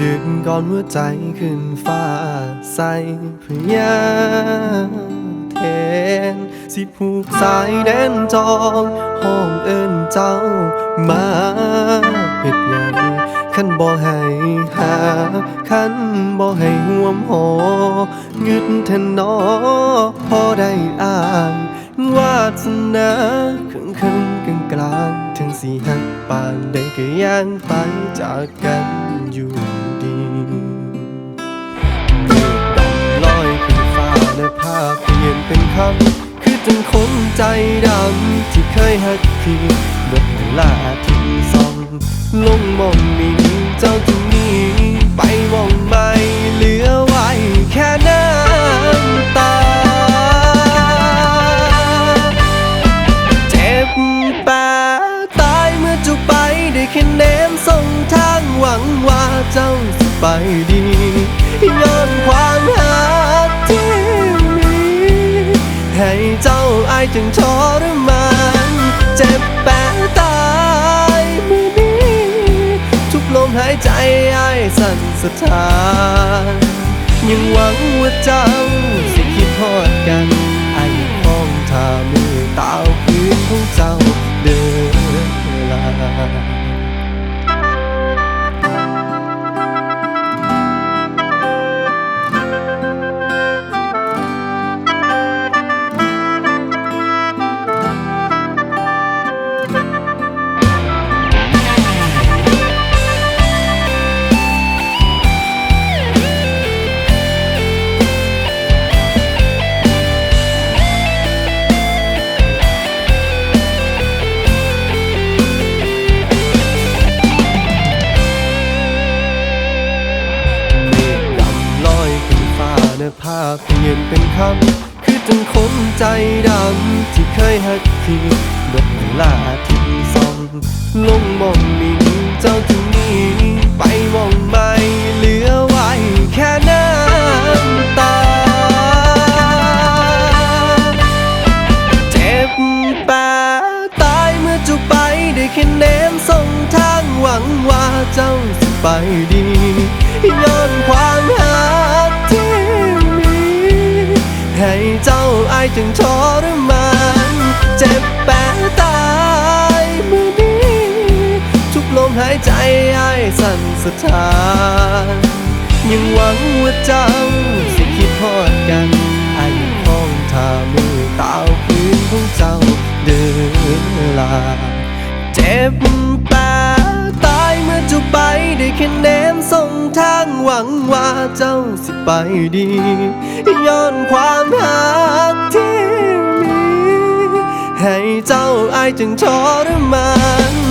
ดึกก่อนหัวใจขึ้นฟ้าใสพยาเทน สิผูกสายแดนจองห้องเอิ้นเจ้ามาเฮ็ดหยังคันบ่ให้หาคันบ่ให้ห่วมหองึดแทนนอพอได้อ่านวาสนาครึ่งครึ่งกลางกลางถึงสีหักปานใดก็ยังไปจากกันอยู่ ภาพเปลี่ยนเป็นคำคือจนคนใจดำที่เคยหักพี่เบิดเวลาที่ส่อง ลงมองนี้เจ้าจึงนี้ไปมองไม่เหลือไว้แค่น้ำตา เจ็บปาตายเมื่อจ้าไปได้แค่เนมส่งทางหวังว่าเจ้าจะไปดีย้อนความหัก จึงทรมานเจ็บแปะตายมือนี้ทุกลมหายใจอายสั่นสะท้าน ยังหวังว่าเจ้าสิคิดทอดกันไอ้ห้องทามือตาวพื้นของเจ้าเดินลา คำคือจนคนใจดำ ที่เคยหักพี่บิดเวลาที่ส่องลงมองนี้เจ้าจึงนี้ไปมองไม่เหลือไว้แค่น้ำตา เจ็บปาตายเมื่อจ้าไปได้แค่เนมส่งทางหวังว่าเจ้าจะไปดี จึงทรมานเจ็บแปะตายมือนี้ทุกลมหายใจอายสั่นสะท้าน ยังหวังว่าเจ้าสิคิดทอดกันไอ้ห้องทามือตาวพื้นของเจ้าเดินลาเจ็บปาตายเมื่อเจะไปได้แค่เนมส่งทางหวังว่าเจ้าสิไปดี ย้อนความหักที่มี ให้เจ้าอายจึงทรมาน